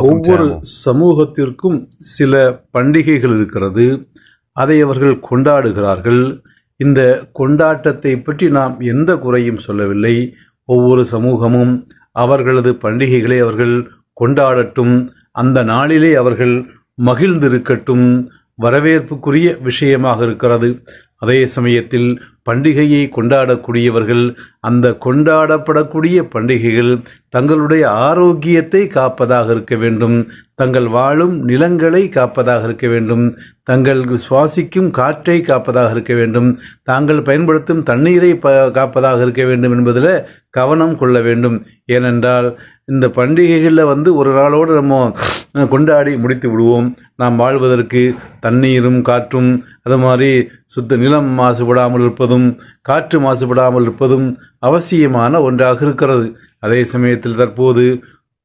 ஒவ்வொரு சமூகத்திற்கும் சில பண்டிகைகள் இருக்கிறது. அதை அவர்கள் கொண்டாடுகிறார்கள். இந்த கொண்டாட்டத்தை பற்றி நாம் எந்த குறையும் சொல்லவில்லை. ஒவ்வொரு சமூகமும் அவர்களது பண்டிகைகளை அவர்கள் கொண்டாடட்டும். அந்த நாளிலே அவர்கள் மகிழ்ந்திருக்கட்டும். வரவேற்புக்குரிய விஷயமாக இருக்கிறது. அதே சமயத்தில் பண்டிகையை கொண்டாடக்கூடியவர்கள் அந்த கொண்டாடப்படக்கூடிய பண்டிகைகள் தங்களுடைய ஆரோக்கியத்தை காப்பதாக இருக்க வேண்டும். தங்கள் வாழும் நிலங்களை காப்பதாக இருக்க வேண்டும். தங்கள் சுவாசிக்கும் காற்றை காப்பதாக இருக்க வேண்டும். தாங்கள் பயன்படுத்தும் தண்ணீரை ப காப்பதாக இருக்க வேண்டும் என்பதில் கவனம் கொள்ள வேண்டும். ஏனென்றால் இந்த பண்டிகைகளில் வந்து ஒரு நாளோடு நம்ம கொண்டாடி முடித்து விடுவோம். நாம் வாழ்வதற்கு தண்ணீரும் காற்றும் அது மாதிரி சுத்த நிலம் மாசுபடாமல் இருப்பதும் காற்று மாசுபடாமல் இருப்பதும் அவசியமான ஒன்றாக இருக்கிறது. அதே சமயத்தில் தற்போது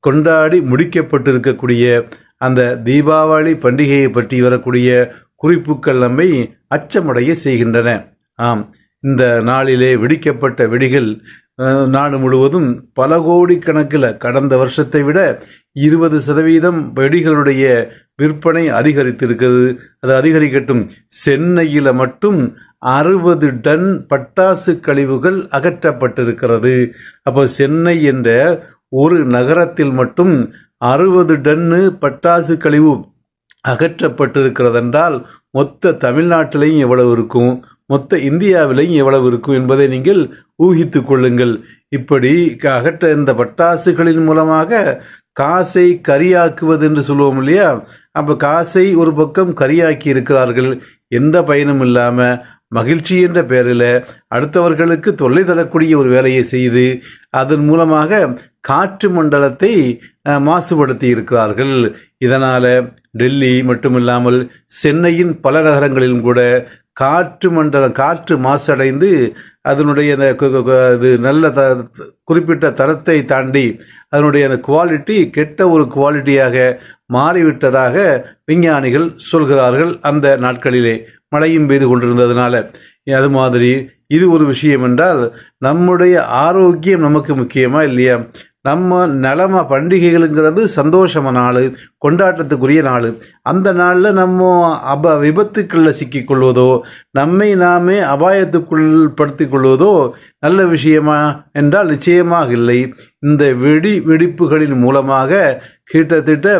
கொண்டாடி முடிக்கப்பட்டிருக்கக்கூடிய அந்த தீபாவளி பண்டிகையை பற்றி வரக்கூடிய குறிப்புகள் நம்மை அச்சமடைய செய்கின்றன. ஆம் இந்த நாளிலே வெடிக்கப்பட்ட வெடிகள் நாடு முழுவதும் பல கோடி கணக்கில் கடந்த வருஷத்தை விட இருபது சதவீதம் வெடிகளுடைய விற்பனை அதிகரித்திருக்கிறது. அது அதிகரிக்கட்டும். சென்னையில் மட்டும் அறுபது டன் பட்டாசு கழிவுகள் அகற்றப்பட்டிருக்கிறது. அப்போ சென்னை என்ற ஒரு நகரத்தில் மட்டும் அறுபது டன்னு பட்டாசு கழிவு அகற்றப்பட்டிருக்கிறதென்றால் மொத்த தமிழ்நாட்டிலையும் எவ்வளவு இருக்கும்? மொத்த இந்தியாவிலையும் எவ்வளவு இருக்கும் என்பதை நீங்கள் ஊகித்து கொள்ளுங்கள். இப்படி அகற்ற இந்த பட்டாசுகளின் மூலமாக காசை கரியாக்குவது என்று சொல்லுவோம் இல்லையா? அப்போ காசை ஒரு பக்கம் கரியாக்கி இருக்கிறார்கள். எந்த பயனும் இல்லாமல் மகிழ்ச்சி என்ற பெயரில் அடுத்தவர்களுக்கு தொல்லை தரக்கூடிய ஒரு வேலையை செய்து அதன் மூலமாக காற்று மண்டலத்தை மாசுபடுத்தி இருக்கிறார்கள். இதனால் டெல்லி மட்டுமில்லாமல் சென்னையின் பல நகரங்களிலும் கூட காற்று மண்டலம் காற்று மாசடைந்து அதனுடைய அந்த இது நல்ல த குறிப்பிட்ட தரத்தை தாண்டி அதனுடைய அந்த குவாலிட்டி கெட்ட ஒரு குவாலிட்டியாக மாறிவிட்டதாக விஞ்ஞானிகள் சொல்கிறார்கள் அந்த நாட்களிலே. மழையும் பெய்து கொண்டிருந்ததுனால. அது மாதிரி இது ஒரு விஷயம் என்றால் நம்முடைய ஆரோக்கியம் நமக்கு முக்கியமா இல்லையா? நம்ம நலமா பண்டிகைகளுங்கிறது சந்தோஷமான நாள் கொண்டாட்டத்துக்குரிய நாள். அந்த நாளில் நம்ம அப விபத்துக்களில் சிக்கிக்கொள்வதோ நம்மை நாமே அபாயத்துக்குள் படுத்தி கொள்வதோ நல்ல விஷயமா என்றால் நிச்சயமாக இல்லை. இந்த வெடி வெடிப்புகளின் மூலமாக கிட்டத்தட்ட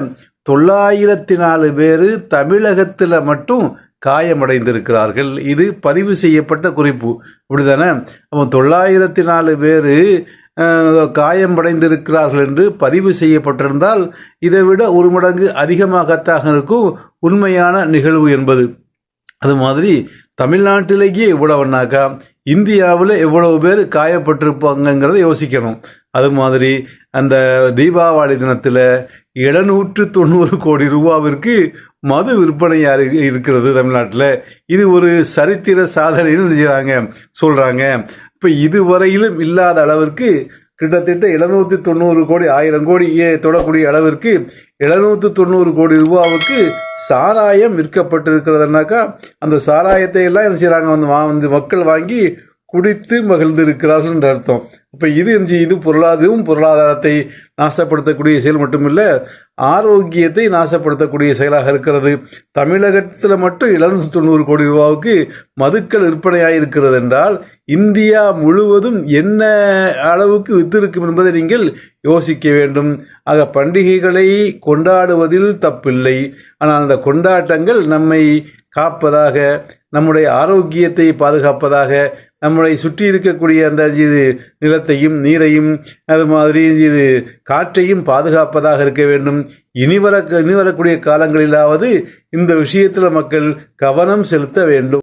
தொள்ளாயிரத்தி நாலு பேர் தமிழகத்தில் மட்டும் காயமடைந்திருக்கிறார்கள். இது பதிவு செய்யப்பட்ட குறிப்பு. இப்படிதானே? அப்போ தொள்ளாயிரத்தி நாலு பேர் காயமடைந்திருக்கிறார்கள் என்று பதிவு செய்யப்பட்டிருந்தால் இதை விட ஒரு மடங்கு அதிகமாகத்தாக இருக்கும் உண்மையான நிகழ்வு என்பது. அது மாதிரி தமிழ்நாட்டிலேயே இவ்வளவுனாக்கா இந்தியாவில் எவ்வளவு பேர் காயப்பட்டிருப்பாங்கங்கிறத யோசிக்கணும். அது மாதிரி அந்த தீபாவளி தினத்தில் எழுநூற்று தொண்ணூறு கோடி ரூபாவிற்கு மது விற்பனையாக இருக்கிறது தமிழ்நாட்டில்? இது ஒரு சரித்திர சாதனைன்னு செய்கிறாங்க சொல்கிறாங்க இப்போ இதுவரையிலும் இல்லாத அளவிற்கு கிட்டத்தட்ட எழுநூற்றி தொண்ணூறு கோடி ஆயிரம் கோடி தொடக்கூடிய அளவிற்கு எழுநூற்றி தொண்ணூறு கோடி ரூபாவுக்கு சாராயம் விற்கப்பட்டிருக்கிறதுனாக்கா அந்த சாராயத்தை எல்லாம் என்ன செய்கிறாங்க வந்து வா வந்து மக்கள் வாங்கி குடித்து மகிழ்ந்து இருக்கிறார்கள் என்ற அர்த்தம். இப்போ இது என்று இது பொருளாதாரமும் பொருளாதாரத்தை நாசப்படுத்தக்கூடிய செயல் மட்டுமில்லை ஆரோக்கியத்தை நாசப்படுத்தக்கூடிய செயலாக இருக்கிறது. தமிழகத்தில் மட்டும் எழுநூற்றி தொண்ணூறு கோடி ரூபாவுக்கு மதுக்கள் விற்பனையாக இருக்கிறது என்றால் இந்தியா முழுவதும் என்ன அளவுக்கு வித்திருக்கும் என்பதை நீங்கள் யோசிக்க வேண்டும். ஆக பண்டிகைகளை கொண்டாடுவதில் தப்பில்லை. ஆனால் அந்த கொண்டாட்டங்கள் நம்மை காப்பதாக நம்முடைய ஆரோக்கியத்தை பாதுகாப்பதாக நம்மளை சுற்றி இருக்கக்கூடிய அந்த இது நிலத்தையும் நீரையும் அது மாதிரி இது காற்றையும் பாதுகாப்பதாக இருக்க வேண்டும். இனி வர இனி வரக்கூடிய காலங்களிலாவது இந்த விஷயத்தில் மக்கள் கவனம் செலுத்த வேண்டும்.